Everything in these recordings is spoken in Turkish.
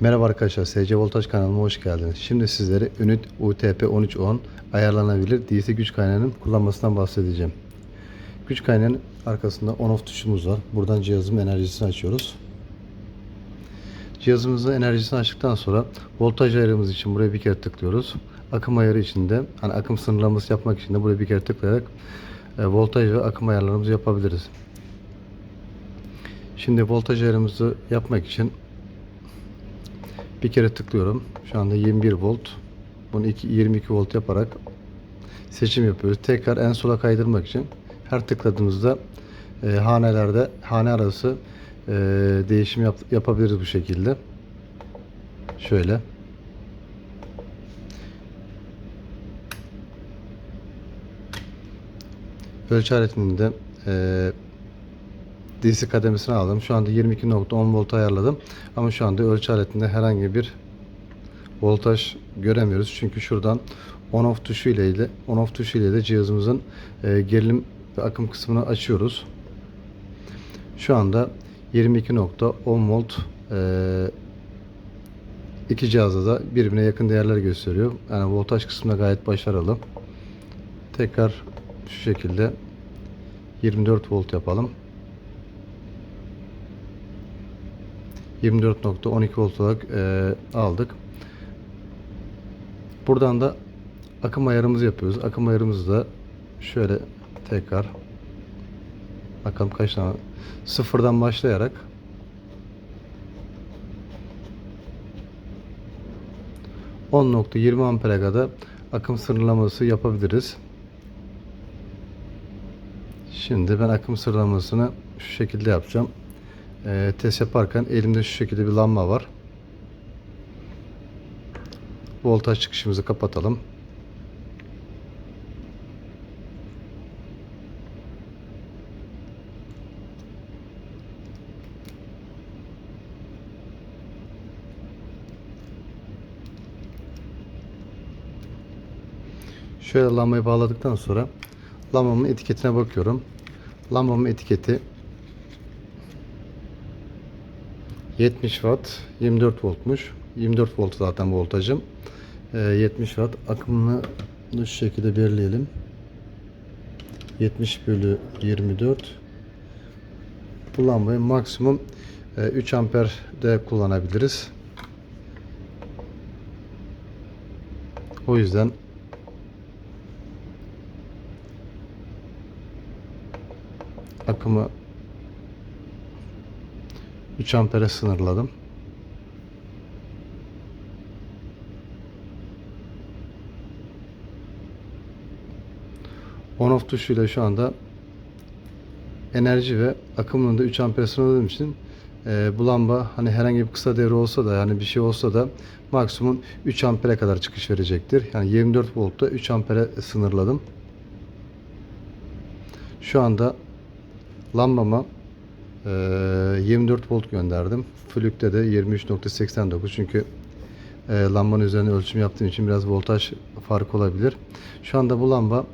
Merhaba arkadaşlar, SC Voltaj kanalıma hoş geldiniz. Şimdi sizlere Unit UTP 1310 ayarlanabilir DC güç kaynağının kullanmasından bahsedeceğim. Güç kaynağının arkasında on off tuşumuz var. Buradan cihazın enerjisini açıyoruz. Cihazımızın enerjisini açtıktan sonra voltaj ayarımız için buraya bir kere tıklıyoruz. Akım ayarı için de hani akım sınırlaması yapmak için de buraya bir kere tıklayarak e, voltaj ve akım ayarlarımızı yapabiliriz. Şimdi voltaj ayarımızı yapmak için bir kere tıklıyorum. Şu anda 21 volt. Bunu iki- 22 volt yaparak seçim yapıyoruz. Tekrar en sola kaydırmak için her tıkladığımızda e, hanelerde hane arası e, değişim yap- yapabiliriz bu şekilde. Şöyle. Ölçü aletini de e, DC kademesine aldım. Şu anda 22.10 volt ayarladım. Ama şu anda ölçü aletinde herhangi bir voltaj göremiyoruz. Çünkü şuradan on off tuşu ile de on off tuşu ile de cihazımızın e, gerilim ve akım kısmını açıyoruz. Şu anda 22.10 volt e, iki cihazda da birbirine yakın değerler gösteriyor. Yani voltaj kısmında gayet başarılı. Tekrar şu şekilde 24 volt yapalım. 24.12 volt olarak e, aldık. Buradan da akım ayarımızı yapıyoruz. Akım ayarımızı da şöyle tekrar bakalım kaç tane sıfırdan başlayarak ...10.20 ampere kadar akım sınırlaması yapabiliriz. Şimdi ben akım sıralamasını şu şekilde yapacağım. Ee, test yaparken elimde şu şekilde bir lamba var. Voltaj çıkışımızı kapatalım. Şöyle lambayı bağladıktan sonra lambamın etiketine bakıyorum. Lambamın etiketi 70 watt 24 voltmuş. 24 volt zaten voltajım. Ee, 70 watt akımını şu şekilde belirleyelim. 70 bölü 24 bu lambayı maksimum e, 3 amper de kullanabiliriz. O yüzden akımı 3 ampere sınırladım. On off tuşuyla şu anda enerji ve akımını da 3 ampere sınırladığım için e, bu lamba hani herhangi bir kısa devre olsa da yani bir şey olsa da maksimum 3 ampere kadar çıkış verecektir. Yani 24 voltta 3 ampere sınırladım. Şu anda lambama 24 volt gönderdim. Flükte de 23.89 çünkü e, lambanın üzerine ölçüm yaptığım için biraz voltaj farkı olabilir. Şu anda bu lamba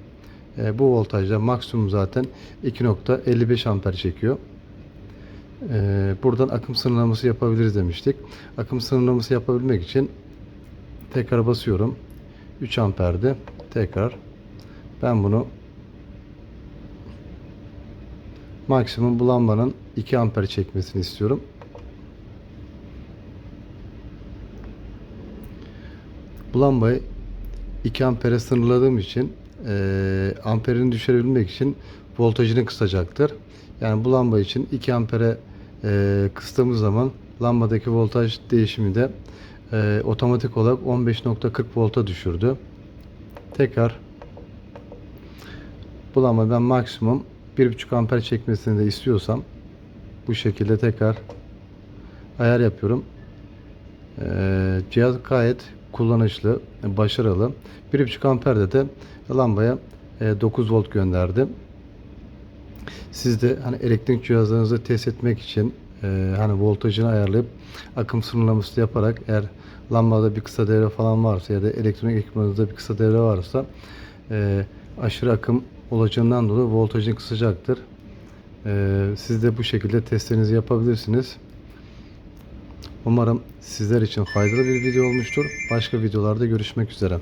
e, bu voltajda maksimum zaten 2.55 amper çekiyor. E, buradan akım sınırlaması yapabiliriz demiştik. Akım sınırlaması yapabilmek için tekrar basıyorum. 3 amperdi. Tekrar ben bunu maksimum bu lambanın 2 amper çekmesini istiyorum. Bu lambayı 2 ampere sınırladığım için e, amperini düşürebilmek için voltajını kısacaktır. Yani bu lamba için 2 ampere e, kıstığımız zaman lambadaki voltaj değişimi de e, otomatik olarak 15.40 volta düşürdü. Tekrar bu lamba ben maksimum 1.5 amper çekmesini de istiyorsam bu şekilde tekrar ayar yapıyorum. Ee, cihaz gayet kullanışlı, başarılı. 1.5 amperde de lambaya e, 9 volt gönderdi. Siz de hani elektrik cihazlarınızı test etmek için e, hani voltajını ayarlayıp akım sınırlaması yaparak eğer lambada bir kısa devre falan varsa ya da elektronik ekipmanınızda bir kısa devre varsa e, aşırı akım olacağından dolayı voltajını kısacaktır. Ee, siz de bu şekilde testlerinizi yapabilirsiniz. Umarım sizler için faydalı bir video olmuştur. Başka videolarda görüşmek üzere.